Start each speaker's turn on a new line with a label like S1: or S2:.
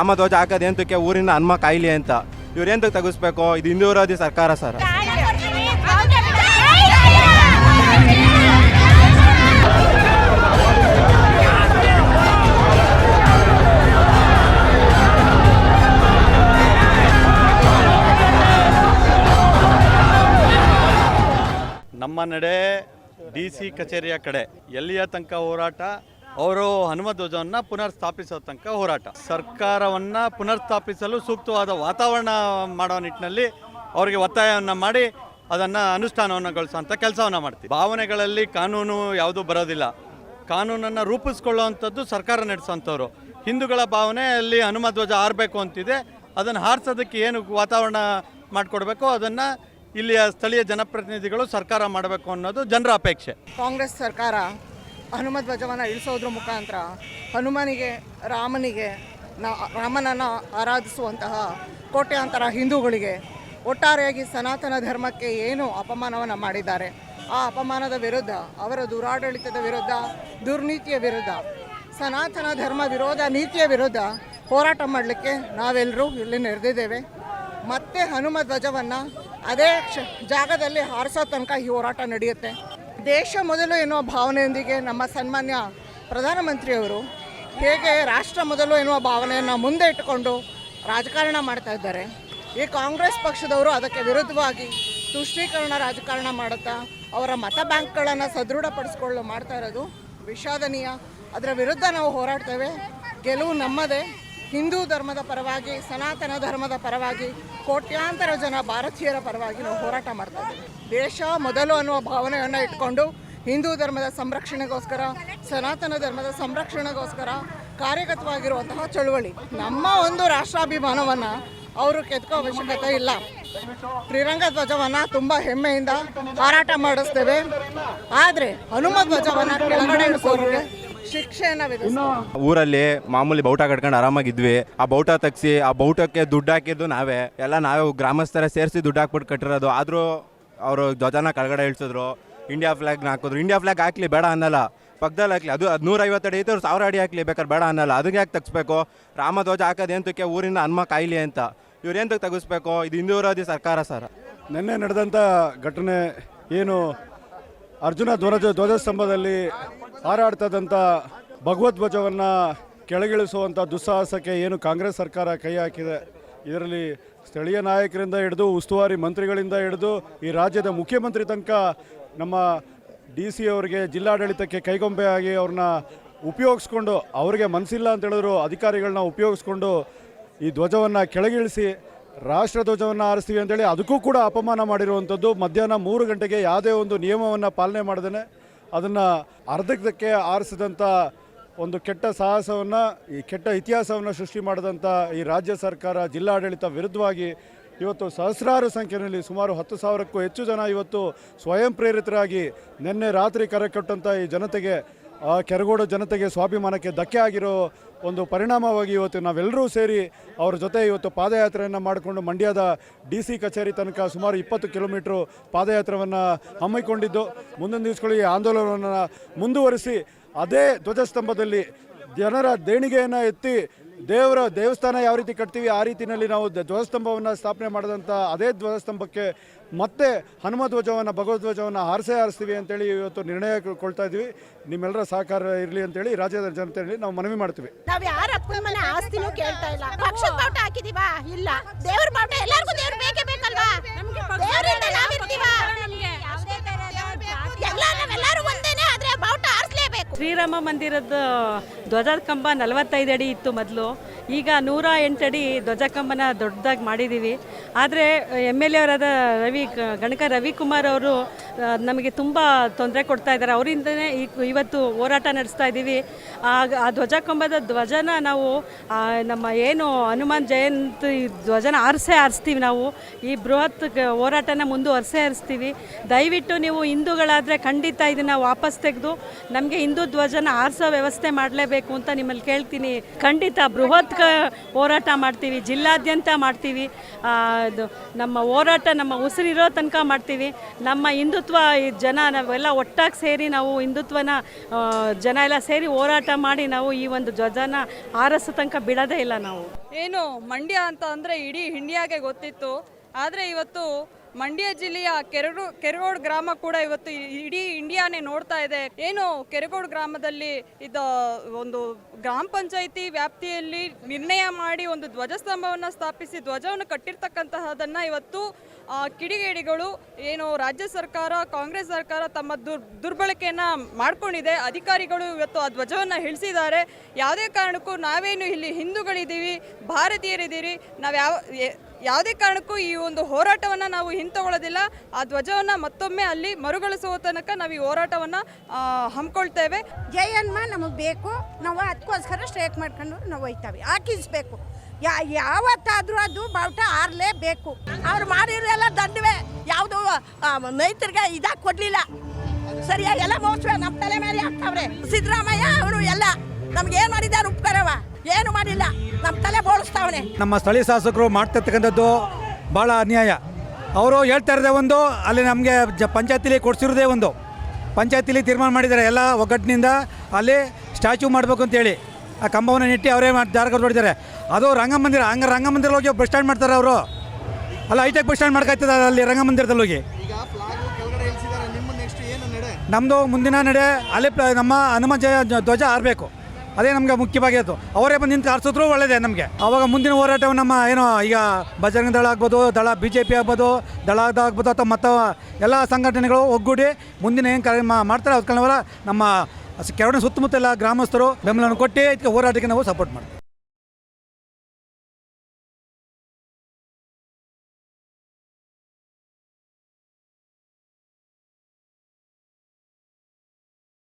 S1: ರಾಮಧ್ವಜ ಹಾಕೋದು ಎಂತಕ್ಕೆ ಊರಿನ ಹನುಮ ಕಾಯಿಲೆ ಅಂತ. ಇವ್ರು ಎಂತಕ್ಕೆ ತೆಗಿಸ್ಬೇಕು? ಇದು ಹಿಂದೂ ವಿರೋಧಿ ಸರ್ಕಾರ ಸರ್.
S2: ನಮ್ಮ ನಡೆ ಡಿ ಸಿ ಕಚೇರಿಯ ಕಡೆ ಎಲ್ಲಿಯ ತನಕ ಹೋರಾಟ? ಅವರು ಹನುಮ ಧ್ವಜವನ್ನು ಪುನರ್ ಸ್ಥಾಪಿಸೋ ತನಕ ಹೋರಾಟ. ಸರ್ಕಾರವನ್ನ ಪುನರ್ ಸ್ಥಾಪಿಸಲು ಸೂಕ್ತವಾದ ವಾತಾವರಣ ಮಾಡೋ ನಿಟ್ಟಿನಲ್ಲಿ ಅವರಿಗೆ ಒತ್ತಾಯವನ್ನು ಮಾಡಿ ಅದನ್ನು ಅನುಷ್ಠಾನವನ್ನು ಗೊಳಿಸೋಂಥ ಕೆಲಸವನ್ನು ಮಾಡ್ತೀವಿ. ಭಾವನೆಗಳಲ್ಲಿ ಕಾನೂನು ಯಾವುದೂ ಬರೋದಿಲ್ಲ. ಕಾನೂನನ್ನು ರೂಪಿಸ್ಕೊಳ್ಳುವಂಥದ್ದು ಸರ್ಕಾರ ನಡೆಸೋಂಥವ್ರು. ಹಿಂದೂಗಳ ಭಾವನೆ ಅಲ್ಲಿ ಹನುಮ ಧ್ವಜ ಹಾರಬೇಕು ಅಂತಿದೆ. ಅದನ್ನು ಹಾರಿಸೋದಕ್ಕೆ ಏನು ವಾತಾವರಣ ಮಾಡಿಕೊಡ್ಬೇಕು ಅದನ್ನು ಇಲ್ಲಿಯ ಸ್ಥಳೀಯ ಜನಪ್ರತಿನಿಧಿಗಳು ಸರ್ಕಾರ ಮಾಡಬೇಕು ಅನ್ನೋದು ಜನರ ಅಪೇಕ್ಷೆ.
S3: ಕಾಂಗ್ರೆಸ್ ಸರ್ಕಾರ ಹನುಮ ಧ್ವಜವನ್ನು ಇಳಿಸೋದ್ರ ಮುಖಾಂತರ ಹನುಮನಿಗೆ, ರಾಮನಿಗೆ, ನಾ, ರಾಮನನ್ನು ಆರಾಧಿಸುವಂತಹ ಕೋಟ್ಯಾಂತರ ಹಿಂದೂಗಳಿಗೆ ಒಟ್ಟಾರೆಯಾಗಿ ಸನಾತನ ಧರ್ಮಕ್ಕೆ ಏನು ಅಪಮಾನವನ್ನು ಮಾಡಿದ್ದಾರೆ? ಆ ಅಪಮಾನದ ವಿರುದ್ಧ, ಅವರ ದುರಾಡಳಿತದ ವಿರುದ್ಧ, ದುರ್ನೀತಿಯ ವಿರುದ್ಧ, ಸನಾತನ ಧರ್ಮ ವಿರೋಧ ನೀತಿಯ ವಿರುದ್ಧ ಹೋರಾಟ ಮಾಡಲಿಕ್ಕೆ ನಾವೆಲ್ಲರೂ ಇಲ್ಲಿ ನೆರೆದಿದ್ದೇವೆ. ಮತ್ತೆ ಹನುಮ ಧ್ವಜವನ್ನು ಅದೇ ಕ್ಷ, ಜಾಗದಲ್ಲಿ ಹಾರಿಸೋ ತನಕ ಈ ಹೋರಾಟ ನಡೆಯುತ್ತೆ. ದೇಶ ಮೊದಲು ಎನ್ನುವ ಭಾವನೆಯೊಂದಿಗೆ ನಮ್ಮ ಸನ್ಮಾನ್ಯ ಪ್ರಧಾನಮಂತ್ರಿಯವರು ಹೇಗೆ ರಾಷ್ಟ್ರ ಮೊದಲು ಎನ್ನುವ ಭಾವನೆಯನ್ನು ಮುಂದೆ ಇಟ್ಟುಕೊಂಡು ರಾಜಕಾರಣ ಮಾಡ್ತಾ ಇದ್ದಾರೆ. ಈ ಕಾಂಗ್ರೆಸ್ ಪಕ್ಷದವರು ಅದಕ್ಕೆ ವಿರುದ್ಧವಾಗಿ ತುಷ್ಟೀಕರಣ ರಾಜಕಾರಣ ಮಾಡುತ್ತಾ ಅವರ ಮತ ಬ್ಯಾಂಕ್ಗಳನ್ನು ಸದೃಢಪಡಿಸ್ಕೊಳ್ಳಲು ಮಾಡ್ತಾ ಇರೋದು ವಿಷಾದನೀಯ. ಅದರ ವಿರುದ್ಧ ನಾವು ಹೋರಾಡ್ತೇವೆ. ಗೆಲುವು ನಮ್ಮದೇ. ಹಿಂದೂ ಧರ್ಮದ ಪರವಾಗಿ, ಸನಾತನ ಧರ್ಮದ ಪರವಾಗಿ, ಕೋಟ್ಯಾಂತರ ಜನ ಭಾರತೀಯರ ಪರವಾಗಿ ನಾವು ಹೋರಾಟ ಮಾಡ್ತಾ ದೇಶ ಮೊದಲು ಅನ್ನುವ ಭಾವನೆಯನ್ನು ಇಟ್ಕೊಂಡು ಹಿಂದೂ ಧರ್ಮದ ಸಂರಕ್ಷಣೆಗೋಸ್ಕರ, ಸನಾತನ ಧರ್ಮದ ಸಂರಕ್ಷಣೆಗೋಸ್ಕರ ಕಾರ್ಯಗತವಾಗಿರುವಂತಹ ಚಳುವಳಿ. ನಮ್ಮ ಒಂದು ರಾಷ್ಟ್ರಾಭಿಮಾನವನ್ನು ಅವರು ಕೆತ್ಕೋ ಅವಶ್ಯಕತೆ ಇಲ್ಲ. ತ್ರಿರಂಗ ಧ್ವಜವನ್ನು ತುಂಬ ಹೆಮ್ಮೆಯಿಂದ ಹಾರಾಟ ಮಾಡಿಸ್ತೇವೆ. ಆದರೆ ಹನುಮ ಧ್ವಜವನ್ನು ಕೆಳಗಡೆ ಇಳಿಸೋರಿಗೆ
S1: ಊರಲ್ಲಿ ಮಾಮೂಲಿ ಬೌಟ ಕಟ್ಕೊಂಡು ಆರಾಮಾಗಿದ್ವಿ. ಆ ಬೌಟ ತಗ್ಸಿ ಆ ಬೌಟಕ್ಕೆ ದುಡ್ಡು ಹಾಕಿದ್ದು ನಾವೇ. ಎಲ್ಲ ನಾವೇ ಗ್ರಾಮಸ್ಥರ ಸೇರಿಸಿ ದುಡ್ಡು ಹಾಕ್ಬಿಟ್ಟು ಕಟ್ಟಿರೋದು. ಆದರೂ ಅವರು ಧ್ವಜನ ಕೆಳಗಡೆ ಇಳಿಸಿದ್ರು. ಇಂಡಿಯಾ ಫ್ಲಾಗ್ ಹಾಕಿದ್ರು. ಇಂಡಿಯಾ ಫ್ಲಾಗ್ ಹಾಕ್ಲಿ ಬೇಡ ಅನ್ನಲ್ಲ. ಪಕ್ಕದಲ್ಲಿ ಹಾಕ್ಲಿ. ಅದು ಅದು ನೂರೈವತ್ತು ಅಡಿ ಐತೆ ಅವ್ರು ಸಾವಿರ ಅಡಿ ಹಾಕ್ಲಿ ಬೇಕಾದ್ರೆ ಬೇಡ ಅನ್ನಲ್ಲ. ಅದಕ್ಕೆ ಯಾಕೆ ತೆಗಿಸ್ಬೇಕು? ರಾಮಧ್ವಜ ಹಾಕೋದು ಎಂತಕ್ಕೆ ಊರಿನ ಹನುಮ ಕಾಯಿಲೆ ಅಂತ. ಇವ್ರು ಎಂತಕ್ಕೆ ತೆಗಿಸ್ಬೇಕು? ಇದು ಹಿಂದೂ ವಿರೋಧಿ ಸರ್ಕಾರ ಸರ್.
S4: ನಿನ್ನೆ ನಡೆದಂಥ ಘಟನೆ ಏನು? ಅರ್ಜುನ ಧ್ವಜ ಧ್ವಜಸ್ತಂಭದಲ್ಲಿ ಹಾರಾಡ್ತದಂಥ ಭಗವದ್ಧ್ವಜವನ್ನು ಕೆಳಗಿಳಿಸುವಂಥ ದುಸ್ಸಾಹಸಕ್ಕೆ ಏನು ಕಾಂಗ್ರೆಸ್ ಸರ್ಕಾರ ಕೈ ಹಾಕಿದೆ? ಇದರಲ್ಲಿ ಸ್ಥಳೀಯ ನಾಯಕರಿಂದ ಹಿಡಿದು, ಉಸ್ತುವಾರಿ ಮಂತ್ರಿಗಳಿಂದ ಹಿಡಿದು, ಈ ರಾಜ್ಯದ ಮುಖ್ಯಮಂತ್ರಿ ತನಕ ನಮ್ಮ ಡಿ ಸಿ ಅವರಿಗೆ ಜಿಲ್ಲಾಡಳಿತಕ್ಕೆ ಕೈಗೊಂಬೆಯಾಗಿ ಅವ್ರನ್ನ ಉಪಯೋಗಿಸ್ಕೊಂಡು, ಅವರಿಗೆ ಮನಸ್ಸಿಲ್ಲ ಅಂತ ಹೇಳಿದ್ರು, ಅಧಿಕಾರಿಗಳನ್ನ ಉಪಯೋಗಿಸ್ಕೊಂಡು ಈ ಧ್ವಜವನ್ನು ಕೆಳಗಿಳಿಸಿ, ರಾಷ್ಟ್ರ ಧ್ವಜವನ್ನು ಆರಿಸ್ತೀವಿ ಅಂತೇಳಿ ಅದಕ್ಕೂ ಕೂಡ ಅಪಮಾನ ಮಾಡಿರುವಂಥದ್ದು ಮಧ್ಯಾಹ್ನ ಮೂರು ಗಂಟೆಗೆ ಯಾವುದೇ ಒಂದು ನಿಯಮವನ್ನು ಪಾಲನೆ ಮಾಡ್ದೇ ಅದನ್ನು ಅರ್ಧಕ್ಕೆ ಆರಿಸಿದಂಥ ಒಂದು ಕೆಟ್ಟ ಸಾಹಸವನ್ನು, ಈ ಕೆಟ್ಟ ಇತಿಹಾಸವನ್ನು ಸೃಷ್ಟಿ ಮಾಡಿದಂಥ ಈ ರಾಜ್ಯ ಸರ್ಕಾರ ಜಿಲ್ಲಾಡಳಿತ ವಿರುದ್ಧವಾಗಿ ಇವತ್ತು ಸಹಸ್ರಾರು ಸಂಖ್ಯೆಯಲ್ಲಿ ಸುಮಾರು ಹತ್ತು ಸಾವಿರಕ್ಕೂ ಹೆಚ್ಚು ಜನ ಇವತ್ತು ಸ್ವಯಂ ಪ್ರೇರಿತರಾಗಿ ನಿನ್ನೆ ರಾತ್ರಿ ಕರೆ ಕೊಟ್ಟಂಥ ಈ ಜನತೆಗೆ ಕೆರಗೋಡು ಜನತೆಗೆ ಸ್ವಾಭಿಮಾನಕ್ಕೆ ಧಕ್ಕೆ ಆಗಿರೋ ಒಂದು ಪರಿಣಾಮವಾಗಿ ಇವತ್ತು ನಾವೆಲ್ಲರೂ ಸೇರಿ ಅವರ ಜೊತೆ ಇವತ್ತು ಪಾದಯಾತ್ರೆಯನ್ನು ಮಾಡಿಕೊಂಡು ಮಂಡ್ಯದ ಡಿ ಸಿ ಕಚೇರಿ ತನಕ ಸುಮಾರು ಇಪ್ಪತ್ತು ಕಿಲೋಮೀಟ್ರು ಪಾದಯಾತ್ರೆಯನ್ನು ಹಮ್ಮಿಕೊಂಡಿದ್ದು. ಮುಂದಿನ ದಿವಸಗಳು ಈ ಆಂದೋಲನವನ್ನು ಮುಂದುವರಿಸಿ ಅದೇ ಧ್ವಜಸ್ತಂಭದಲ್ಲಿ ಜನರ ದೇಣಿಗೆಯನ್ನು ಎತ್ತಿ ದೇವರ ದೇವಸ್ಥಾನ ಯಾವ ರೀತಿ ಕಟ್ತೀವಿ ಆ ರೀತಿಯಲ್ಲಿ ನಾವು ಧ್ವಜಸ್ತಂಭವನ್ನು ಸ್ಥಾಪನೆ ಮಾಡಿದಂಥ ಅದೇ ಧ್ವಜಸ್ತಂಭಕ್ಕೆ ಮತ್ತೆ ಹನುಮ ಧ್ವಜವನ್ನು ಭಗವದ್ ಧ್ವಜವನ್ನು ಹಾರಿಸೇ ಹಾರಿಸ್ತೀವಿ ಅಂತೇಳಿ ಇವತ್ತು ನಿರ್ಣಯ ಕೊಳ್ತಾ ಇದ್ದೀವಿ. ನಿಮ್ಮೆಲ್ಲರ ಸಹಕಾರ ಇರಲಿ ಅಂತೇಳಿ ರಾಜ್ಯದ ಜನತೆಯಲ್ಲಿ ನಾವು ಮನವಿ ಮಾಡ್ತೀವಿ.
S5: ನಾವ್ ಯಾರ ಅಪ್ಪನ ಮನೆ ಆಸ್ತಿನೂ ಕೇಳ್ತಾ ಇಲ್ಲ. ಪಕ್ಷದ ಬಾವುಟ ಹಾಕಿದೀವಾ? ಇಲ್ಲ. ದೇವ್ರ ಬಾವುಟ ಎಲ್ಲಾರ್ಗೂ ದೇವ್ರು ಬೇಕೇ ಬೇಕಲ್ವಾ? ದೇವ್ರಿಂದ ನಾವಿರ್ತೀವಾ? ಎಲ್ಲ ನಾವೆಲ್ಲರೂ ಒಂದೇನೆ ಆದ್ರೆ ಬಾವುಟ ಆರಿಸ್ಲೇಬೇಕು
S6: ಶ್ರೀರಾಮ ಮಂದಿರದ ಧ್ವಜದ ಕಂಬ ನಲವತ್ತೈದು ಅಡಿ ಇತ್ತು ಮೊದಲು. ಈಗ ನೂರ ಎಂಟು ಅಡಿ ಧ್ವಜ ಕಂಬನ ದೊಡ್ಡದಾಗಿ ಮಾಡಿದ್ದೀವಿ ಆದರೆ ಎಂ ಎಲ್ ಎ ಅವರಾದ ರವಿ ಗಣಕ ರವಿಕುಮಾರ್ ಅವರು ನಮಗೆ ತುಂಬ ತೊಂದರೆ ಕೊಡ್ತಾ ಇದ್ದಾರೆ. ಅವರಿಂದನೇ ಈ ಇವತ್ತು ಹೋರಾಟ ನಡೆಸ್ತಾ ಇದ್ದೀವಿ. ಆ ಆ ಧ್ವಜ ಕಂಬದ ಧ್ವಜನ ನಾವು ನಮ್ಮ ಏನು ಹನುಮಾನ್ ಜಯಂತಿ ಧ್ವಜನ ಆರಿಸೇ ಆರಿಸ್ತೀವಿ ನಾವು. ಈ ಬೃಹತ್ ಹೋರಾಟನ ಮುಂದುವರಿಸೇ ಆರಿಸ್ತೀವಿ. ದಯವಿಟ್ಟು ನೀವು ಹಿಂದೂಗಳಾದರೆ ಖಂಡಿತ ಇದನ್ನು ವಾಪಸ್ ತೆಗೆದು ನಮಗೆ ಹಿಂದೂ ಧ್ವಜನ ಆರಿಸೋ ವ್ಯವಸ್ಥೆ ಮಾಡಲೇಬೇಕು ಅಂತ ನಿಮ್ಮಲ್ಲಿ ಕೇಳ್ತೀನಿ. ಖಂಡಿತ ಬೃಹತ್ ಹೋರಾಟ ಮಾಡ್ತೀವಿ. ಜಿಲ್ಲಾದ್ಯಂತ ಮಾಡ್ತೀವಿ. ನಮ್ಮ ಹೋರಾಟ ನಮ್ಮ ಉಸಿರಿರೋ ತನಕ ಮಾಡ್ತೀವಿ. ನಮ್ಮ ಹಿಂದುತ್ವ ಈ ಜನ ನಾವೆಲ್ಲ ಒಟ್ಟಾಗಿ ಸೇರಿ ನಾವು ಹಿಂದುತ್ವನ ಜನ ಎಲ್ಲ ಸೇರಿ ಹೋರಾಟ ಮಾಡಿ ನಾವು ಈ ಒಂದು ಧ್ವಜನ ಆರಸ ತನಕ ಬಿಡೋದೇ ಇಲ್ಲ ನಾವು.
S7: ಏನು, ಮಂಡ್ಯ ಅಂತ ಅಂದರೆ ಇಡೀ ಇಂಡಿಯಾಗೆ ಗೊತ್ತಿತ್ತು. ಆದರೆ ಇವತ್ತು ಮಂಡ್ಯ ಜಿಲ್ಲೆಯ ಕೆರಡು, ಕೆರಗೋಡು ಗ್ರಾಮ ಕೂಡ ಇವತ್ತು ಇಡೀ ಇಂಡಿಯಾನೇ ನೋಡ್ತಾ ಇದೆ. ಏನು ಕೆರಗೋಡು ಗ್ರಾಮದಲ್ಲಿ ಇದು ಒಂದು ಗ್ರಾಮ ಪಂಚಾಯಿತಿ ವ್ಯಾಪ್ತಿಯಲ್ಲಿ ನಿರ್ಣಯ ಮಾಡಿ ಒಂದು ಧ್ವಜಸ್ತಂಭವನ್ನು ಸ್ಥಾಪಿಸಿ ಧ್ವಜವನ್ನು ಕಟ್ಟಿರ್ತಕ್ಕಂತಹದನ್ನ ಇವತ್ತು ಕಿಡಿಗೇಡಿಗಳು ಏನು ರಾಜ್ಯ ಸರ್ಕಾರ, ಕಾಂಗ್ರೆಸ್ ಸರ್ಕಾರ ತಮ್ಮ ದುರ್, ದುರ್ಬಳಕೆಯನ್ನು ಮಾಡ್ಕೊಂಡಿದೆ. ಅಧಿಕಾರಿಗಳು ಇವತ್ತು ಆ ಧ್ವಜವನ್ನು ಇಳಿಸಿದ್ದಾರೆ. ಯಾವುದೇ ಕಾರಣಕ್ಕೂ ನಾವೇನು ಇಲ್ಲಿ ಹಿಂದೂಗಳಿದ್ದೀವಿ, ಭಾರತೀಯರಿದ್ದೀರಿ ನಾವು ಯಾವ ಯಾವುದೇ ಕಾರಣಕ್ಕೂ ಈ ಒಂದು ಹೋರಾಟವನ್ನು ನಾವು ಹಿಂತಗೊಳ್ಳೋದಿಲ್ಲ. ಆ ಧ್ವಜವನ್ನು ಮತ್ತೊಮ್ಮೆ ಅಲ್ಲಿ ಮರುಗಳಿಸುವ ತನಕ ನಾವು ಈ ಹೋರಾಟವನ್ನು ಹಮ್ಮಿಕೊಳ್ತೇವೆ.
S5: ಜಯನ್ಮ ನಮಗೆ ಬೇಕು. ನಾವು ಅದಕ್ಕೋಸ್ಕರ ಸ್ಟ್ರೈಕ್ ಮಾಡ್ಕೊಂಡು ನಾವು ಹೋಯ್ತವೆ ಹಾಕಿಸ್ಬೇಕು. ಯಾ, ಯಾವತ್ತಾದರೂ ಅದು ಬಾವುಟ ಆರಲೇಬೇಕು. ಅವ್ರು ಮಾಡಿರೋಲ್ಲ ದಂಡವೇ. ಯಾವುದು ನೈತರಿಗೆ ಇದಾಗಿ ಕೊಡಲಿಲ್ಲ. ಸರಿಯಾಗಿ ಎಲ್ಲ ಮೋಸ ನಮ್ಮ ತಲೆ ಮೇಲೆ ಹಾಕ್ತಾವ್ರೆ. ಸಿದ್ದರಾಮಯ್ಯ ಅವರು ಎಲ್ಲ ನಮ್ಗೆ ಏನು ಮಾಡಿದ್ದಾರೆ ಉಪಕಾರವ? ಏನು ಮಾಡಿಲ್ಲ. ನಮ್ಮ ತಲೆ ಬೋಳಿಸ್ತಾವನೆ
S8: ನಮ್ಮ ಸ್ಥಳೀಯ ಶಾಸಕರು ಮಾಡ್ತಿರ್ತಕ್ಕಂಥದ್ದು ಭಾಳ ಅನ್ಯಾಯ. ಅವರು ಹೇಳ್ತಾ ಇರೋದೇ ಒಂದು ಅಲ್ಲಿ ನಮಗೆ ಜ ಪಂಚಾಯತಿಲಿ ಕೊಡಿಸಿರೋದೇ ಒಂದು. ಪಂಚಾಯತಿಲಿ ತೀರ್ಮಾನ ಮಾಡಿದ್ದಾರೆ ಎಲ್ಲ ಒಗ್ಗಟ್ಟಿನಿಂದ ಅಲ್ಲಿ ಸ್ಟ್ಯಾಚು ಮಾಡಬೇಕು ಅಂತೇಳಿ ಆ ಕಂಬವನ್ನು ನೆಟ್ಟಿ ಅವರೇ ಮಾಡಿ ಜಾರಕ ಹೊಡಿದ್ದಾರೆ ಅದು ರಂಗಮಂದಿರ ಹಂಗೆ ರಂಗಮಂದಿರ ಹೋಗಿ ಬಸ್ ಸ್ಟ್ಯಾಂಡ್ ಮಾಡ್ತಾರೆ ಅವರು. ಅಲ್ಲ ಹೈಟೆಕ್ ಬಸ್ ಸ್ಟ್ಯಾಂಡ್ ಮಾಡ್ಕಾಯ್ತದೆ ಅಲ್ಲಿ ರಂಗಮಂದಿರದಲ್ಲಿ ಹೋಗಿ. ನಮ್ಮದು ಮುಂದಿನ ನಡೆ ಅಲ್ಲಿ ಪ್ಲ- ನಮ್ಮ ಹನುಮ ಜಯ ಧ್ವಜ ಹಾರಬೇಕು. ಅದೇ ನಮಗೆ ಮುಖ್ಯವಾಗಿತ್ತು ಅವರೇ ಬಂದು ನಿಂತು ಆರಿಸಿದ್ರು ಒಳ್ಳೆಯದೇ ನಮಗೆ. ಅವಾಗ ಮುಂದಿನ ಹೋರಾಟವು ನಮ್ಮ ಏನು ಈಗ ಬಜರಂಗ ದಳ ಆಗ್ಬೋದು, ದಳ ಬಿ ಜೆ ಪಿ ಆಗ್ಬೋದು, ದಳ ಆಗ್ಬೋದು ಅಥವಾ ಮತ್ತ ಎಲ್ಲ ಸಂಘಟನೆಗಳು ಒಗ್ಗೂಡಿ ಮುಂದಿನ ಏನು ಕಾರ್ಯ ಮಾಡ್ತಾರೆ ಅದಕ್ಕೆ ನಮ್ಮ ಕೆರಡಿನ ಸುತ್ತಮುತ್ತ ಎಲ್ಲ ಗ್ರಾಮಸ್ಥರು ಬೆಂಬಲವನ್ನು ಕೊಟ್ಟು ಇದಕ್ಕೆ ಹೋರಾಟಕ್ಕೆ ನಾವು ಸಪೋರ್ಟ್ ಮಾಡ್ತೀವಿ.